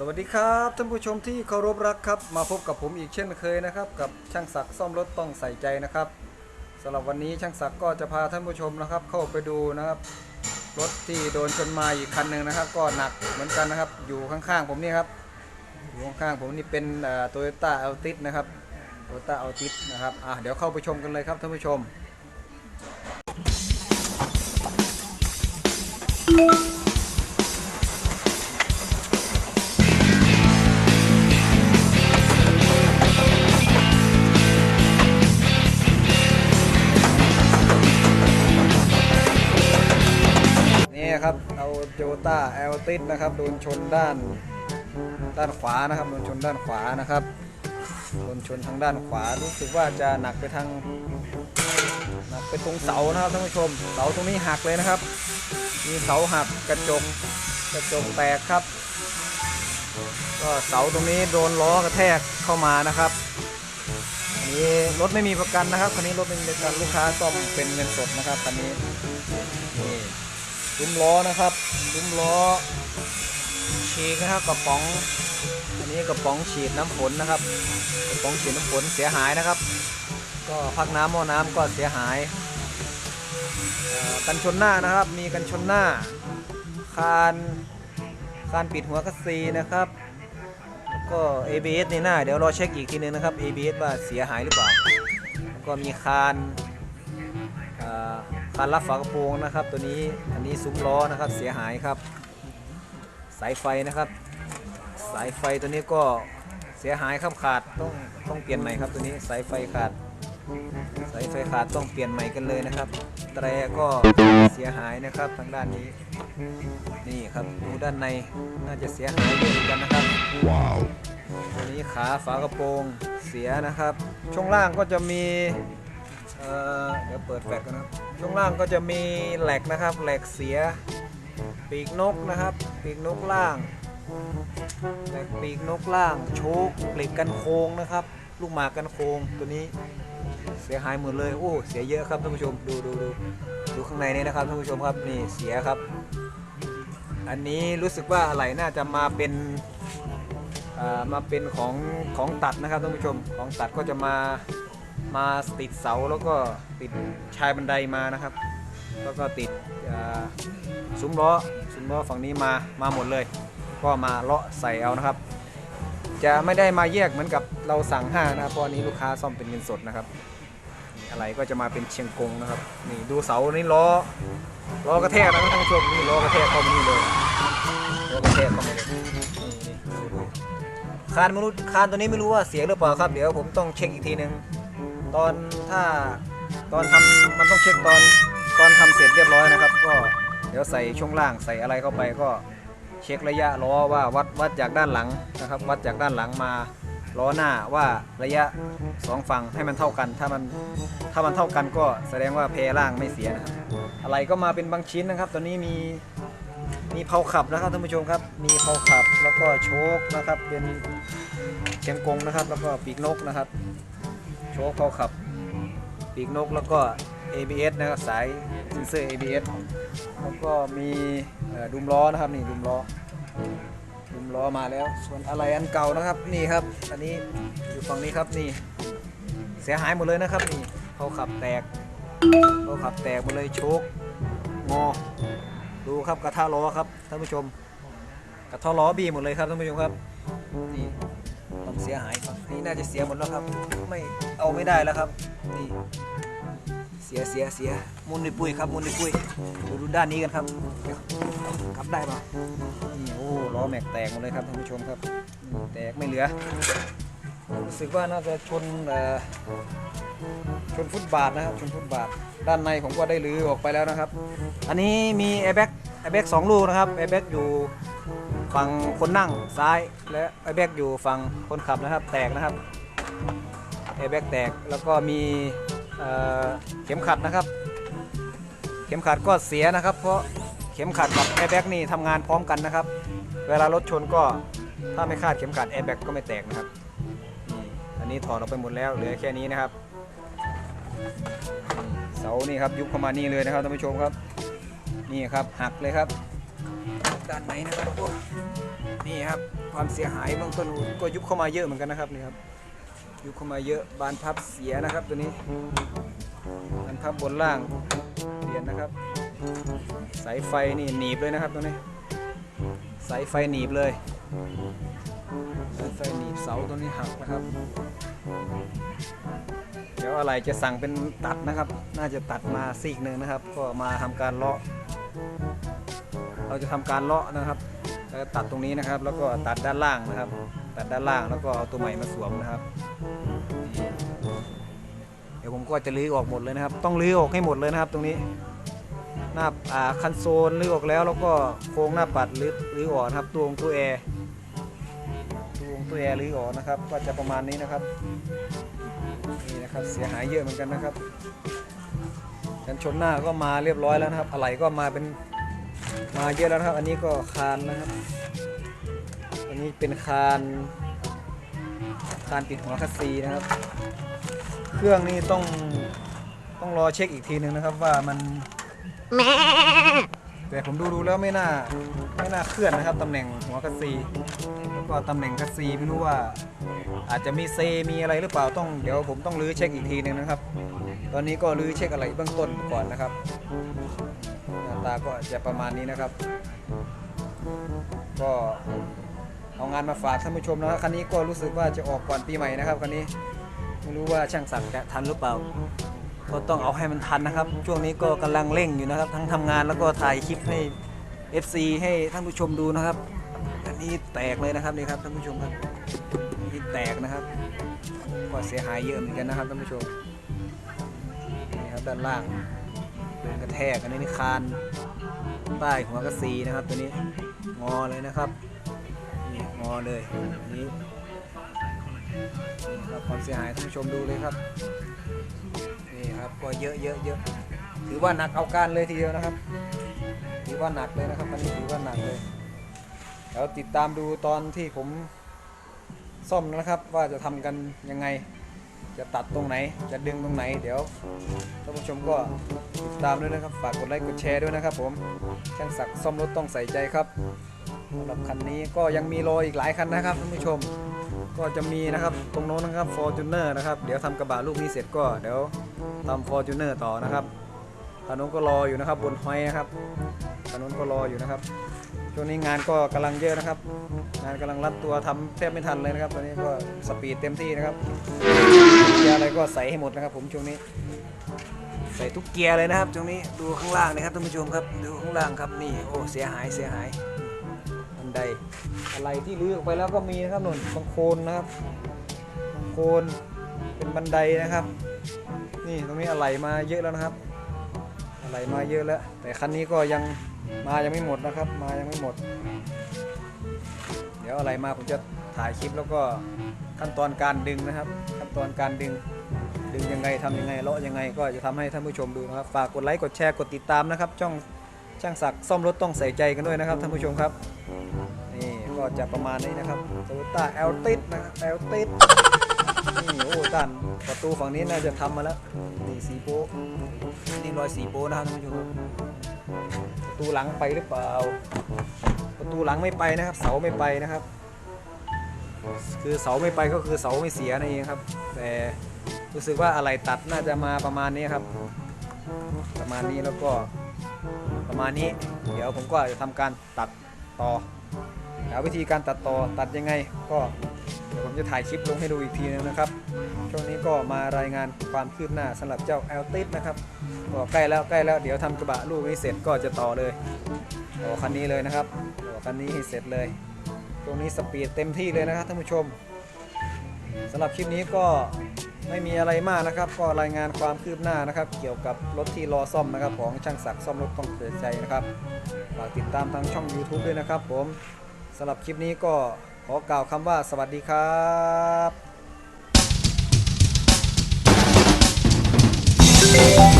สวัสดีครับท่านผู้ชมที่เคารพรักครับ มาพบกับผมอีกเช่นเคยนะครับ กับช่างศักดิ์ซ่อมรถต้องใส่ใจนะครับสำหรับวันนี้ช่างศักดิ์ก็จะพาท่านผู้ชมนะครับ เข้าไปดูนะครับรถที่โดนชนมาอีกคันหนึ่งนะครับ ก็หนักเหมือนกันนะครับ อยู่ข้างๆผมนี่ครับอยู่ข้างๆผมนี่เป็นโตโยต้าอัลติสนะครับโตโยต้าอัลติสนะครับอะเดี๋ยวเข้าไปชมกันเลยครับท่านผู้ชม โยต้าแอลติสนะครับโดนชนด้านด้านขวานะครับโดนชนด้านขวานะครับโดนชนทางด้านขวารู้สึกว่าจะหนักไปทางหนักไปตรงเสานะครับท่านผู้ชมเสาตรงนี้หักเลยนะครับ มีเสาหักกระจกกระจกแตกครับ ก็เสาตรงนี้โดนล้อกระแทกเข้ามานะครับนี้รถไม่มีประกันนะครับคันนี้รถไม่มีประกันลูกค้าซ่อมเป็นเงินสดนะครับคันนี้ ซุ้มล้อนะครับซุ้มล้อฉีกนะครับกระป๋อง อันนี้กระป๋องฉีดน้ำฝนนะครับ กระป๋องฉีดน้ำฝนเสียหายนะครับ ก็พักน้ำหม้อน้ำก็เสียหาย กันชนหน้านะครับ มีกันชนหน้า คานคานปิดหัวคัสซีนะครับ ก็ ABS ในหน้า เดี๋ยวรอเช็คอีกทีนึงนะครับ ABS ว่าเสียหายหรือเปล่า ก็มีคานาคันรับฝากระโปรงนะครับ ตัวนี้อันนี้ซุ้มล้อนะครับเสียหายครับ สายไฟนะครับ สายไฟตัวนี้ก็เสียหายครับขาดต้องต้องเปลี่ยนใหม่ครับตัวนี้สายไฟขาด สายไฟขาดต้องเปลี่ยนใหม่กันเลยนะครับแตรก็เสียหายนะครับทางด้านนี้ นี่ครับดูด้านในน่าจะเสียหายเยอะเหมือนกันนะครับตัวนี้ขาฝากระโปรงเสียนะครับ ช่วงล่างก็จะมี เอ่อเดี๋ยวเปิดแฟลชกันนะครับ ช่วงล่างก็จะมีแหลกนะครับ แหลกเสีย ปีกนกนะครับ ปีกนกล่าง แหลกปีกนกล่าง โชกกลีบกันโค้งนะครับ ลูกหมากกันโค้งตัวนี้เสียหายหมดเลย โอ้ เสียเยอะครับท่านผู้ชม ดูดูดูดูข้างในนี้นะครับท่านผู้ชมครับ นี่เสียครับ อันนี้รู้สึกว่าอะไรน่าจะมาเป็นอ่ามาเป็นของของตัดนะครับท่านผู้ชม ของตัดก็จะมา มาติดเสาแล้วก็ติดชายบันไดมานะครับ แล้วก็ติดซุ้มล้อซุ้มล้อฝั่งนี้มามาหมดเลย ก็มาเลาะใส่เอานะครับ จะไม่ได้มาแยกเหมือนกับเราสั่งห้างนะครับเพราะอันนี้ลูกค้าซ่อมเป็นเงินสดนะครับอะไรก็จะมาเป็นเชียงกงนะครับนี่ดูเสานี่ล้อล้อกระแทกนะครับท่านผู้ชมนี่ล้อกระแทกเข้ามานี่เลยล้อกระแทกเข้ามาเลยนี่ดูคานมนุษย์คานตัวนี้ไม่รู้ว่าเสียหรือเปล่าครับ เดี๋ยวผมต้องเช็คอีกทีหนึ่ง ตอนถ้าตอนทำมันต้องเช็คตอนตอนทำเสร็จเรียบร้อยนะครับ ก็เดี๋ยวใส่ช่วงล่างใส่อะไรเข้าไปก็เช็คระยะล้อว่าวัดวัดจากด้านหลังนะครับ วัดจากด้านหลังมาล้อหน้าว่าระยะสองฝั่งให้มันเท่ากัน ถ้ามันถ้ามันเท่ากันก็แสดงว่าเพลล่างไม่เสียนะครับอะไรก็มาเป็นบางชิ้นนะครับตัวนี้มีมีเพาขับนะครับท่านผู้ชมครับ มีเพาขับแล้วก็โชคนะครับเป็นเชียงกงนะครับ แล้วก็ปีกนกนะครับ ชคเพาขับปีกนกแล้วก็ ABS นะครับสายเซนเซอร์ ABS แล้วก็มีดุมล้อนะครับนี่ดุมล้อดุมล้อมาแล้ว ส่วนอะไรอันเก่านะครับนี่ครับ อันนี้อยู่ฝั่งนี้ครับนี่เสียหายหมดเลยนะครับนี่เพาขับแตกเพาขับแตกหมดเลยโชคงอดูครับกระทะล้อครับท่านผู้ชมกระทะล้อบีหมดเลยครับท่านผู้ชมครับนี่ ต้องเสียหายครับนี่น่าจะเสียหมดแล้วครับ ไม่เอาไม่ได้แล้วครับนี่เสียเสียเสียมุนดิปุ้ยครับมุนดิปุ้ยดูดูด้านนี้กันครับกลับได้ปะนี่โอ้ล้อแม็กแตกหมดเลยครับท่านผู้ชมครับ แตกไม่เหลือรู้สึกว่าน่าจะชนเอ่อชนฟุตบาทนะครับชนฟุตบาทด้านในผมก็ได้รื้อออกไปแล้วนะครับ อันนี้มีแอร์แบ็กแอร์แบ็กสองลูกนะครับแอร์แบ็กอยู่ ฝั่งคนนั่งซ้ายและแอร์แบ็กอยู่ฝั่งคนขับนะครับ แตกนะครับแอร์แบ็กแตกแล้วก็มีเเข็มขัดนะครับ เข็มขัดก็เสียนะครับ เพราะเข็มขัดกับแอร์แบ็กนี่ทำงานพร้อมกันนะครับ เวลารถชนก็ถ้าไม่คาดเข็มขัดแอร์แบ็กก็ไม่แตกนะครับอันนี้ถอดออกไปหมดแล้วเหลือแค่นี้นะครับ เสานี่ครับยุบเข้ามานี่เลยนะครับท่านผู้ชมครับ นี่ครับหักเลยครับ ด้านไหนนะครับนี่ครับความเสียหายเบื้องต้นก็ยุบเข้ามาเยอะเหมือนกันนะครับนี่ครับยุบเข้ามาเยอะบานพับเสียนะครับตัวนี้บานพับบนล่างเปลี่ยนนะครับ สายไฟนี่หนีบเลยนะครับตัวนี้ สายไฟหนีบเลยสายไฟหนีบเสาตัวนี้หักนะครับเดี๋ยวอะไรจะสั่งเป็นตัดนะครับ น่าจะตัดมาซีกหนึ่งนะครับ ก็มาทำการเลาะ เราจะทำการเลาะนะครับแล้วตัดตรงนี้นะครับ แล้วก็ตัดด้านล่างนะครับ ตัดด้านล่างแล้วก็เอาตัวใหม่มาสวมนะครับ เดี๋ยวผมก็จะรื้อออกหมดเลยนะครับ ต้องรื้อออกให้หมดเลยนะครับตรงนี้ หน้าอ่าคันโซลรื้อออกแล้ว แล้วก็โครงหน้าปัดรื้อรื้อออกนะครับตัวงตัวแอร์ตัวงตัวแอร์รื้อออกนะครับ ก็จะประมาณนี้นะครับนี่นะครับเสียหายเยอะเหมือนกันนะครับกันชนหน้าก็มาเรียบร้อยแล้วนะครับอะไหล่ก็มาเป็น มาเยอะแล้วนะครับ อันนี้ก็คานนะครับ อันนี้เป็นคานคานปิดหัวคัสซีนะครับ เครื่องนี่ต้องต้องรอเช็คอีกทีหนึ่งนะครับว่ามันแต่ผมดูดูแล้วไม่น่าไม่น่าเคลื่อนนะครับตำแหน่งหัวคัสซีแล้วก็ตำแหน่งคัสซีไม่รู้ว่า อาจจะมีเซมีอะไรหรือเปล่าต้องเดี๋ยวผมต้องรื้อเช็คอีกทีหนึ่งนะครับ ตอนนี้ก็รื้อเช็คอะไรเบื้องต้นก่อนนะครับ ตาก็จะประมาณนี้นะครับ ก็เอางานมาฝากท่านผู้ชมนะครับคันนี้ก็รู้สึกว่าจะออกก่อนปีใหม่นะครับคันนี้ไม่รู้ว่าช่างศักจะทันหรือเปล่า ก็ต้องเอาให้มันทันนะครับ ช่วงนี้ก็กำลังเร่งอยู่นะครับ ทั้งทำงานแล้วก็ถ่ายคลิปให้ FC ให้ท่านผู้ชมดูนะครับอันนี้แตกเลยนะครับนี่ครับท่านผู้ชมครับนี่แตกนะครับ ก็เสียหายเยอะเหมือนกันนะครับท่านผู้ชมนี่ครับด้านล่าง กระแทกอันนี้นี่คานใต้หัวกระสีนะครับ ตัวนี้งอเลยนะครับนี่งอเลยอันนี้ครับความเสียหายท่านผู้ชมดูเลยครับนี่ครับก็เยอะเยอะเยอะถือว่าหนักเอาการเลยทีเดียวนะครับ ถือว่าหนักเลยนะครับอันนี้ถือว่าหนักเลยเดี๋ยวติดตามดูตอนที่ผมซ่อมนะครับว่าจะทำกันยังไง จะตัดตรงไหน จะดึงตรงไหน เดี๋ยวท่านผู้ชมก็ติดตามด้วยนะครับ ฝากกดไลค์กดแชร์ด้วยนะครับผม ช่างศักดิ์ซ่อมรถต้องใส่ใจครับสำหรับคันนี้ก็ยังมีรออีกหลายคันนะครับท่านผู้ชม ก็จะมีนะครับตรงโน้นนะครับ Fortuner นะครับ เดี๋ยวทำกระบะลูกนี้เสร็จก็เดี๋ยวทำ Fortuner ต่อนะครับถนนู้นก็รออยู่นะครับบนหอยนะครับถนนู้นก็รออยู่นะครับ ช่วงนี้งานก็กำลังเยอะนะครับ งานกำลังรัดตัวทำแทบไม่ทันเลยนะครับตอนนี้ก็สปีดเต็มที่นะครับเกียร์อะไรก็ใส่ให้หมดนะครับ ผมช่วงนี้ ใส่ทุกเกียร์เลยนะครับช่วงนี้ดูข้างล่างนะครับท่านผู้ชมครับดูข้างล่างครับนี่โอ้เสียหายเสียหายบันไดอะไรที่ลื้อออกไปแล้วก็มีนะครับหนุนบางโคนนะครับบางโคนเป็นบันไดนะครับ นี่ตรงนี้อะไรมาเยอะแล้วนะครับ อะไรมาเยอะแล้ว แต่คันนี้ก็ยัง มายังไม่หมดนะครับ มายังไม่หมด เดี๋ยวอะไรมาผมจะถ่ายคลิปแล้วก็ขั้นตอนการดึงนะครับ ขั้นตอนการดึงดึงยังไงทำยังไงเลาะยังไง ก็จะทำให้ท่านผู้ชมดูนะครับฝากกดไลค์กดแชร์กดติดตามนะครับช่องช่างศักดิ์ซ่อมรถต้องใส่ใจกันด้วยนะครับท่านผู้ชมครับนี่ก็จะประมาณนี้นะครับโตโยต้าแอลติสนะครับแอลติสนี่โอ้ด้านประตูฝั่งนี้น่าจะทำมาแล้วนี่สีโป๊ะนี่รอยสีโป๊ะนะครับท่านผู้ชมครับ ประตูหลังไปหรือเปล่า ประตูหลังไม่ไปนะครับ เสาไม่ไปนะครับ คือเสาไม่ไปก็คือเสาไม่เสียนั่นเองครับ แต่รู้สึกว่าอะไรตัดน่าจะมาประมาณนี้ครับ ประมาณนี้แล้วก็ประมาณนี้ เดี๋ยวผมก็จะทำการตัดต่อแล้ววิธีการตัดต่อตัดยังไง ก็เดี๋ยวผมจะถ่ายคลิปลงให้ดูอีกทีนึงนะครับ ช่วงนี้ก็มารายงานความคืบหน้าสำหรับเจ้า a l t i s นะครับ ก็ใกล้แล้วใกล้แล้วเดี๋ยวทำกระบะลูกนี้เสร็จก็จะต่อเลยโอ้คันนี้เลยนะครับโอ้คันนี้ให้เสร็จเลย ตรงนี้สปีดเต็มที่เลยนะครับท่านผู้ชมสำหรับคลิปนี้ก็ไม่มีอะไรมากนะครับ ก็รายงานความคืบหน้านะครับ เกี่ยวกับรถที่รอซ่อมนะครับ ของช่างศักดิ์ซ่อมรถต้องเกิดใจนะครับฝากติดตามทางช่อง YouTube ด้วยนะครับ ผมสำหรับคลิปนี้ก็ขอกล่าวคำว่าสวัสดีครับ